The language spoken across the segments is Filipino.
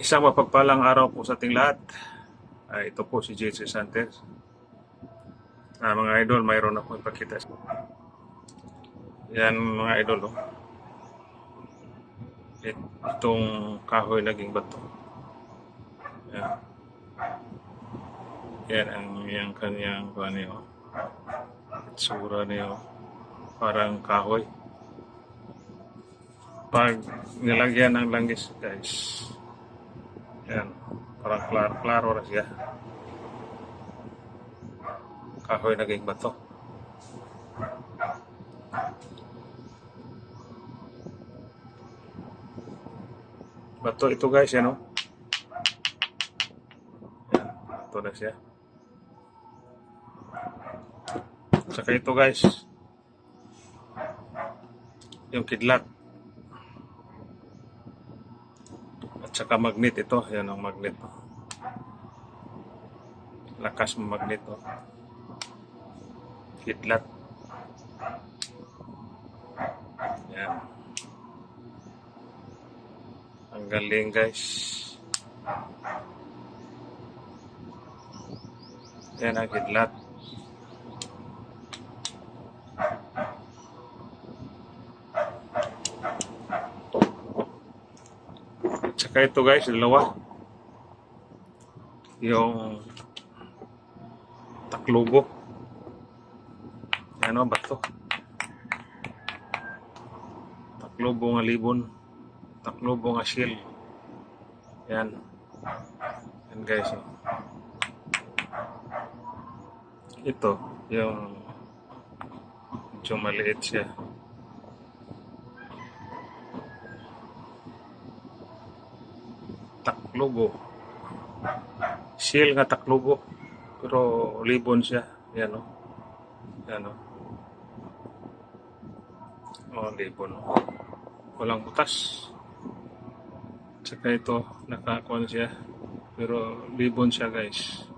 Isang mapagpalang araw po sa ating lahat. Ah, ito po si JC Santos. Ah, mga idol, mayroon ako ipakita. Yan mga idol. Oh. It- Itong kahoy naging bato. Yan. Yan ang yung kanyang kuha niyo. Itsura niyo. Parang kahoy. Pag nilagyan ng langis, guys, yan, parang klaro-klaro na siya. Kahoy naging bato. Bato ito guys, yan o. Yan, bato na siya. Saka guys, yung kidlat. Saka magnet ito, yan ang magnet. Lakas ng magnet oh. Kidlat. Yan. Ang galing guys. Yan ang kidlat. At saka ito guys, dalawa. Yung taklubo. Yan o, bato. Taklubo nga libon. Taklubo nga shield. Yan. Yan guys. Oh. Ito, yung medyo maliit siya. Taklubo. Shield nga taklubo. Pero libon siya. Yan o. Yan o. Oh, libon. oh. Walang butas. Tsaka ito, nakakuan siya. Pero libon siya guys.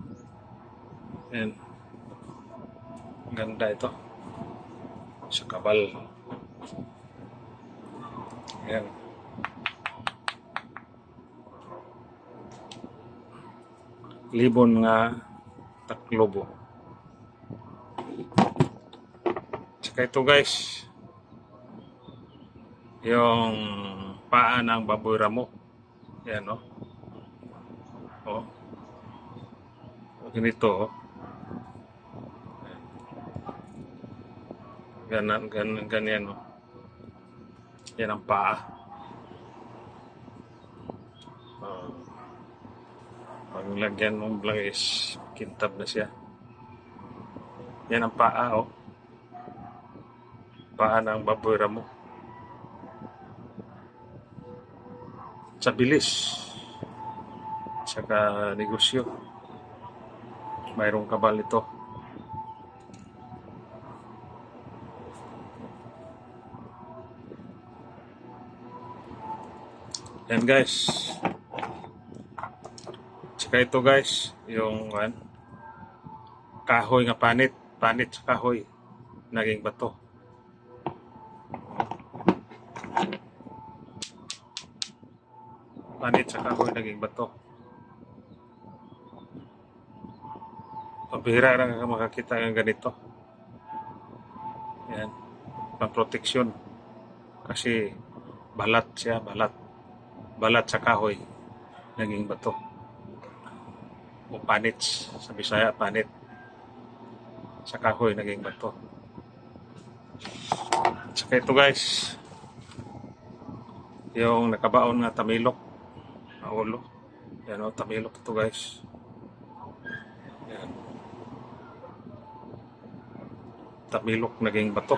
Yan. Ganda ito. Sa kabal. Yan. Libon nga taklobo. Tsaka ito guys, yung paa ng baboy ramo. Yan o. Oh. oh. Ganito oh. Ganan, ganan, ganyan oh. Yan ang paa. Oh. Pag lagyan mong langis, kintab na siya. Yan ang paa oh. Paa ng baboy ramo. sa bilis saka negosyo mayroong kabal ito yan guys saka ito guys yung ano, kahoy nga panit panit sa kahoy naging bato panit sa kahoy naging bato. Pabihira lang ka makakita ng ganito. Yan. Pang-proteksyon. Kasi balat siya, balat. Balat sa kahoy. Naging bato. O panit. Sa Bisaya, panit. Sa kahoy, naging bato. Saka ito guys. Yung nakabaon nga tamilok na ulo. Yan o, tamilok ito guys. Yan. Tamilok naging bato.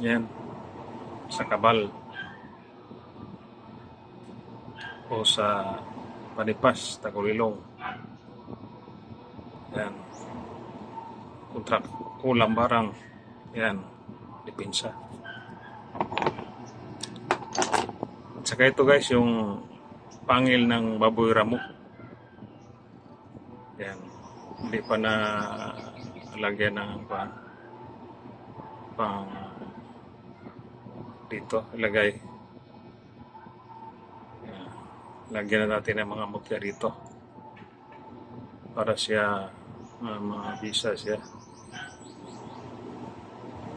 Yan. Sa kabal. O sa panipas, tagulilong. Yan. Kontra kulang barang. Yan. Dipinsa. At saka ito guys, yung pangil ng baboy ramo. Yan. Hindi pa na lagyan ng pang, pang dito ilagay. Lagyan na natin ng mga mutya dito para siya uh, mabisa siya.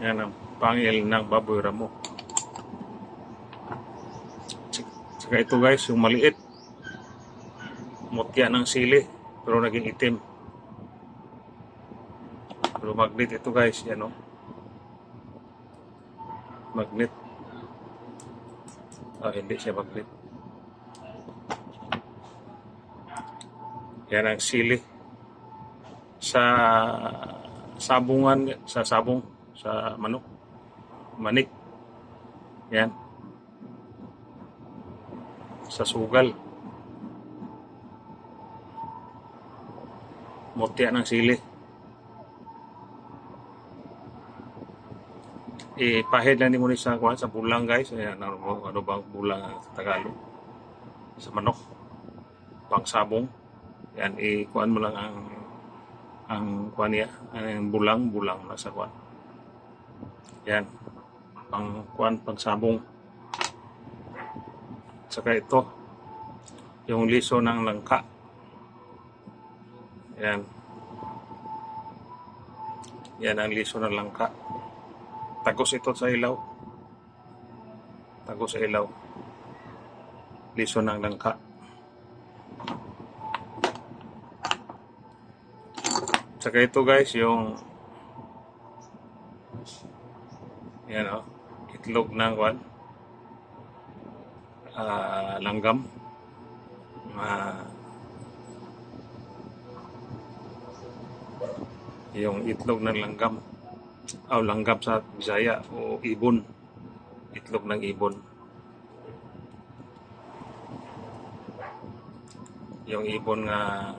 Yan ang pangil ng baboy ramo tsaka ito guys yung maliit. Mutya ng sili pero naging itim. Pero magnet ito guys yan o magnet. Ah hindi siya magnet yan ang sili. Sa sabungan sa sabong sa manok. Manik. Yan. Sa sugal. Mutya ng sili. Ipahid lang ni mo sa sa bulang guys. Ayan ano, ano bang bulang Tagalog? Sa manok. Pang sabong yan ikuan mo lang ang ang kuan niya ang bulang bulang na sa kuan. Yan pang kuan pang sabong. Saka ito yung liso ng langka. Yan. Yan ang liso ng langka. Tagos ito sa ilaw. Tagos sa ilaw. Liso ng langka Saka ito guys, yung yan o, itlog ng kwan, ah, langgam, Ah, yung itlog ng langgam, o langgam sa Bisaya o ibon, itlog ng ibon. Yung ibon nga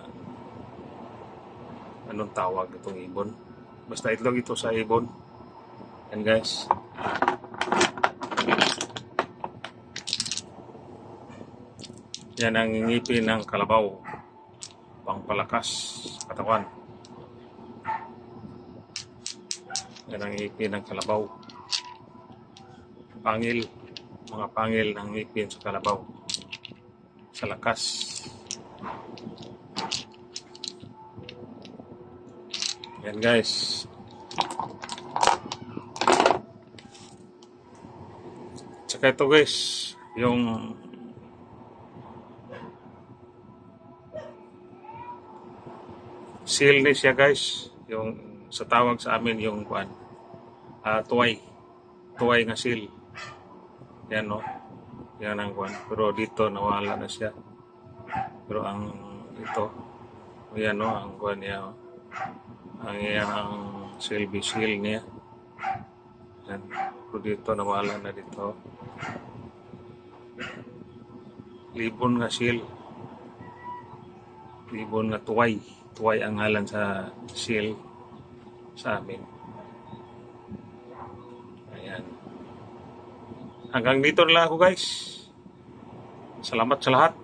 anong tawag itong ibon. Basta itlog ito sa ibon. Yan guys. Yan ang ngipin ng kalabaw. Pangpalakas katawan. Yan ang ngipin ng kalabaw. Pangil. Mga pangil ng ngipin sa kalabaw. Sa lakas. Yan guys. Tsaka ito guys, yung seal ni siya guys. Yung sa tawag sa amin yung kuan. ah tuway. Tuway nga seal. Yan no. Yan ang kuan. Pero dito nawala na siya. Pero ang ito, yan no, ang kuan niya. oh ang iyan ang silbi seal niya. Yan. Pero dito nawala na dito. Libon nga seal. Libon nga tuway. Tuway ang ngalan sa seal sa amin. Ayan. Hanggang dito na lang ako guys. Salamat sa lahat.